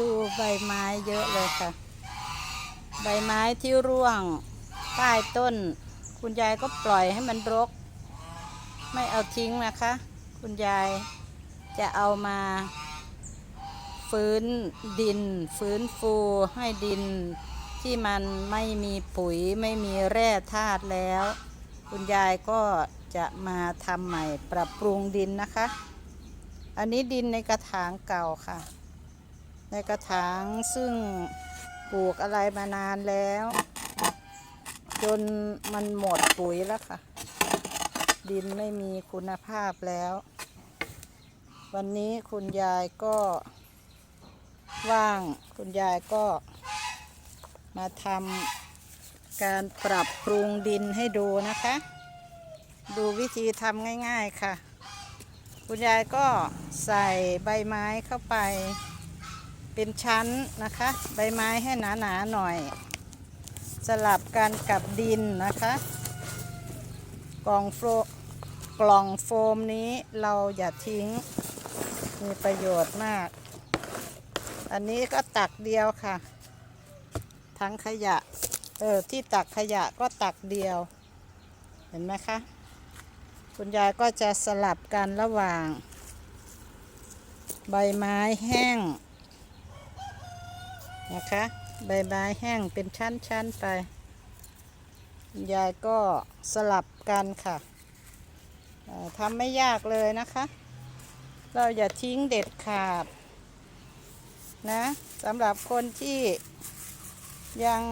ดูใบไม้เยอะเลยค่ะ ใบไม้ที่ร่วงใต้ต้น คุณยายก็ปล่อยให้มันรก ไม่เอาทิ้งนะคะ คุณยายจะเอามา ฟื้นดิน ฟื้นฟูให้ดินที่มันไม่มีปุ๋ยไม่มีแร่ธาตุแล้ว คุณยายก็จะมาทำใหม่ปรับปรุงดินนะคะ อันนี้ดินในกระถางเก่าค่ะ ในกระถางซึ่งปลูกอะไรมานานแล้ว จนมันหมดปุ๋ยแล้วค่ะ ดินไม่มีคุณภาพแล้ว วันนี้คุณยายก็ว่างคุณยายก็มาทำการปรับปรุงดินให้ดูนะคะ ดูวิธีทำง่าย ๆค่ะ คุณยายก็ใส่ใบไม้เข้าไป เป็นชั้นนะคะ ใบไม้ให้หนาๆหน่อย สลับกันกับดินนะคะ กล่องโฟมกล่องโฟมนี้เราอย่าทิ้งมีประโยชน์มาก อันนี้ก็ตักเดียวค่ะ ทั้งขยะ เออ ที่ตักขยะก็ตักเดียว เห็นไหมคะ คุณยายก็จะสลับกันระหว่าง ใบไม้แห้ง นะคะใบไม้แห้งเป็นชั้นๆไป ยายก็สลับกันค่ะทำไม่ยากเลยนะคะ เราอย่าทิ้งเด็ดขาดนะสำหรับคนที่ยัง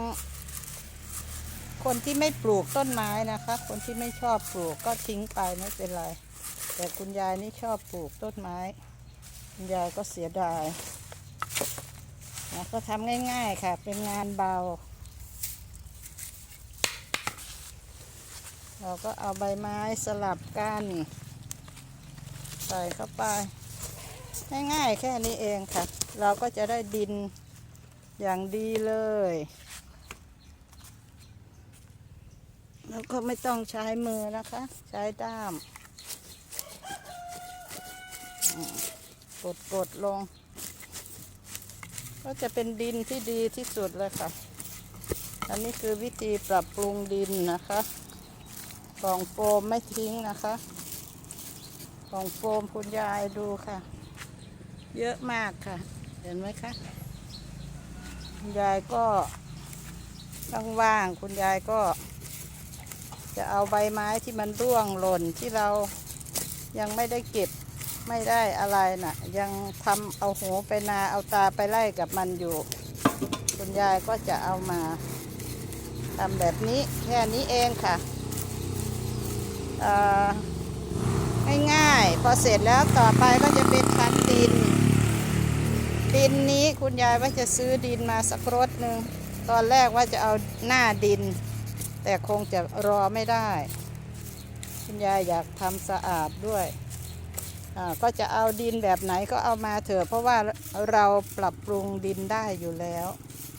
คนที่ไม่ปลูกต้นไม้นะคะ คนที่ไม่ชอบปลูกก็ทิ้งไปไม่เป็นไร แต่คุณยายนี่ชอบปลูกต้นไม้ คุณยายก็เสียดาย นะก็ทำง่ายๆค่ะ เป็นงานเบา เราก็เอาใบไม้สลับกันใส่เข้าไป ง่ายๆแค่นี้เองค่ะ เราก็จะได้ดินอย่างดีเลย แล้วก็ไม่ต้องใช้มือนะคะ ใช้ด้าม กดกดๆลง ก็จะเป็นดินที่ดีที่สุดเลยค่ะ อันนี้คือวิธีปรับปรุงดินนะคะกล่องโฟมไม่ทิ้งนะคะกล่องโฟมคุณยายดูค่ะ เยอะมากค่ะ เห็นไหมคะคุณยายก็ว่างๆคุณยายก็ จะเอาใบไม้ที่มันร่วงหล่นที่เรายังไม่ได้เก็บ ไม่ได้อะไรน่ะ ยังทำเอาหูไปนาเอาตาไปไล่กับมันอยู่ คุณยายก็จะเอามาทำแบบนี้แค่นี้เองค่ะอ่อง่ายๆ พอเสร็จแล้วต่อไปก็จะเป็นชั้นดิน ดินนี้คุณยายว่าจะซื้อดินมาสักรถหนึ่งตอนแรกว่าจะเอาหน้าดิน แต่คงจะรอไม่ได้ คุณยายอยากทำสะอาดด้วย ก็จะเอาดินแบบไหนก็เอามาเถอะ เพราะว่าเราปรับปรุงดินได้อยู่แล้ว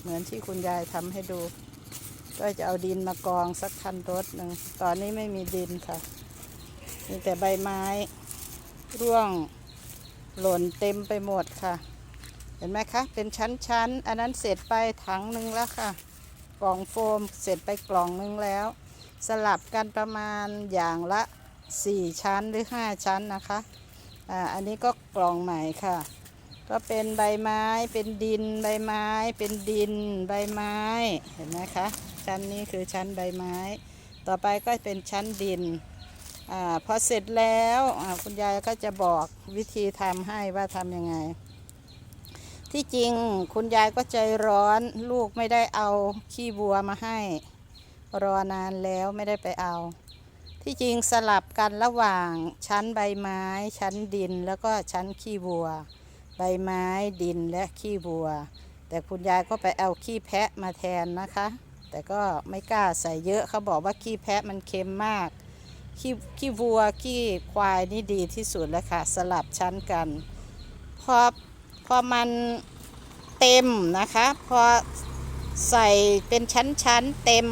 เหมือนที่คุณยายทำให้ดู ก็จะเอาดินมากองสักคันรถหนึ่งตอนนี้ไม่มีดินค่ะ มีแต่ใบไม้ ร่วงหล่นเต็มไปหมดค่ะ เห็นไหมคะ เป็นชั้นๆ อันนั้นเสร็จไปถังหนึ่งแล้วค่ะ กล่องโฟมเสร็จไปกล่องนึงแล้ว สลับกันประมาณอย่างละ 4 ชั้นหรือ 5 ชั้นนะคะ อ่าอันนี้ก็กล่องใหม่ค่ะ ก็เป็นใบไม้เป็นดินใบไม้ เป็นดินใบไม้เห็นไหมคะชั้นนี้คือชั้นใบไม้ ต่อไปก็เป็นชั้นดินอาพอเสร็จแล้วอ่าคุณยายก็จะบอกวิธีทำให้ว่าทำยังไง ที่จริงคุณยายก็ใจร้อนลูกไม่ได้เอาขี้บัวมาให้ รอนานแล้วไม่ได้ไปเอา ที่จริงสลับกันระหว่างชั้นใบไม้ ชั้นดินแล้วก็ชั้นขี้บัว ใบไม้ดินและขี้บัว แต่คุณยายก็ไปเอาขี้แพะมาแทนนะคะ แต่ก็ไม่กล้าใส่เยอะเขาบอกว่าขี้แพะมันเค็มมาก ขี้ขี้วัวขี้ควายนี่ดีที่สุดแล้วค่ะ สลับชั้นกันพอพอมันเต็มนะคะ พอใส่เป็นชั้นๆเต็ม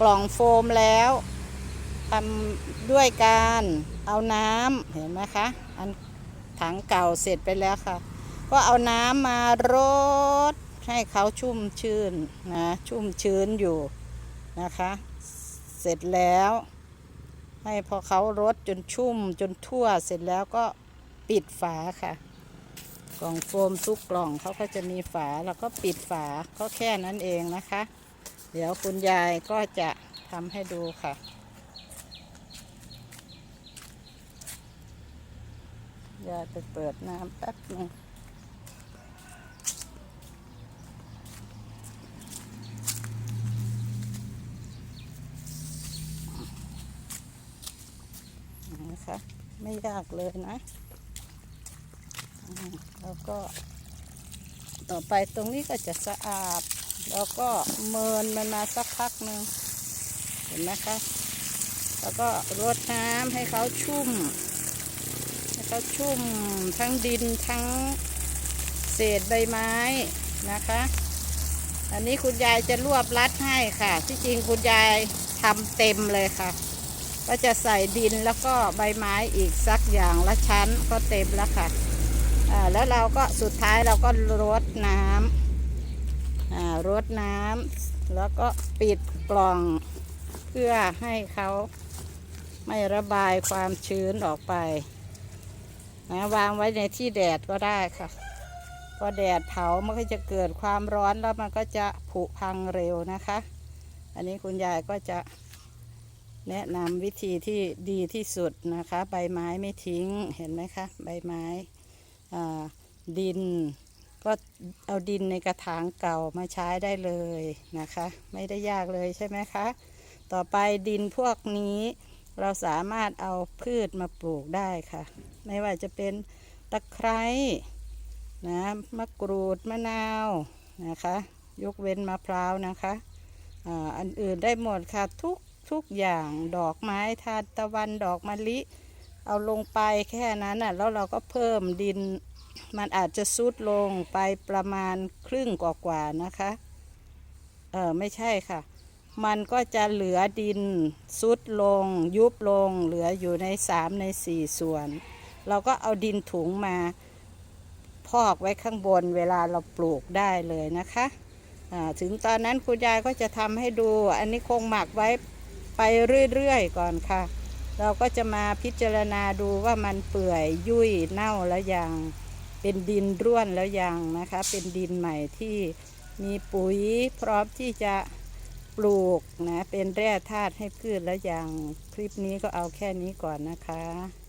กล่องโฟมแล้ว ทำด้วยการเอาน้ำเห็นไหมคะ อันถังเก่าเสร็จไปแล้วค่ะ ก็เอาน้ำมารดให้เขาชุ่มชื้นนะชุ่มชื้นอยู่นะคะ เสร็จแล้ว ให้พอเขารดจนชุ่มจนทั่วเสร็จแล้วก็ปิดฝาค่ะ กล่องโฟมทุกกล่องเขาก็จะมีฝาแล้วก็ปิดฝาก็แค่นั้นเองนะคะ เดี๋ยวคุณยายก็จะทำให้ดูค่ะ ยายไปเปิดน้ำแป๊บนึงนะคะไม่ยากเลยนะแล้วก็ ต่อไปตรงนี้ก็จะสะอาด แล้วก็เมินมันมาสักพักหนึ่งเห็นไหมคะ แล้วก็รดน้ำให้เขาชุ่ม ให้เขาชุ่มทั้งดินทั้งเศษใบไม้นะคะ อันนี้คุณยายจะรวบรัดให้ค่ะ ที่จริงคุณยายทำเต็มเลยค่ะ ก็จะใส่ดินแล้วก็ใบไม้อีกสักอย่างละชั้นก็เต็มแล้วค่ะอ่าแล้วเราก็สุดท้ายเราก็รดน้ำอ่ารดน้ำแล้วก็ปิดกล่องเพื่อให้เขาไม่ระบายความชื้นออกไป นะวางไว้ในที่แดดก็ได้ค่ะ พอแดดเผามันก็จะเกิดความร้อนแล้วมันก็จะผุพังเร็วนะคะ อันนี้คุณยายก็จะแนะนำวิธีที่ดีที่สุดนะคะ ใบไม้ไม่ทิ้งเห็นไหมคะใบไม้ดิน ก็เอาดินในกระถางเก่ามาใช้ได้เลยนะคะ ไม่ได้ยากเลยใช่ไหมคะ ต่อไปดินพวกนี้ เราสามารถเอาพืชมาปลูกได้ค่ะ ไม่ว่าจะเป็นตะไคร้นะมะกรูดมะนาวนะคะ ยกเว้นมะพร้าวนะคะอ่าอันอื่นได้หมดค่ะทุกทุกอย่างดอกไม้ทานตะวันดอกมะลิ เอาลงไปแค่นั้นน่ะแล้วเราก็เพิ่มดินมันอาจจะซุดลงไปประมาณครึ่งกว่าๆนะคะ เออไม่ใช่ค่ะ มันก็จะเหลือดินซุดลง ยุบลง เหลืออยู่ในสามในสี่ส่วน เราก็เอาดินถุงมา พอกไว้ข้างบนเวลาเราปลูกได้เลยนะคะถึงตอนนั้นคุณยายก็จะทำให้ดู อันนี้คงหมักไว้ไปเรื่อยๆก่อนค่ะ เราก็จะมาพิจารณาดูว่ามันเปื่อยยุ่ยเน่าแล้วยัง เป็นดินร่วนแล้วยังนะคะ เป็นดินใหม่ที่มีปุ๋ยพร้อมที่จะ ปลูกนะเป็นแร่ธาตุให้พืชแล้วยางคลิปนี้ก็เอาแค่นี้ก่อนนะคะ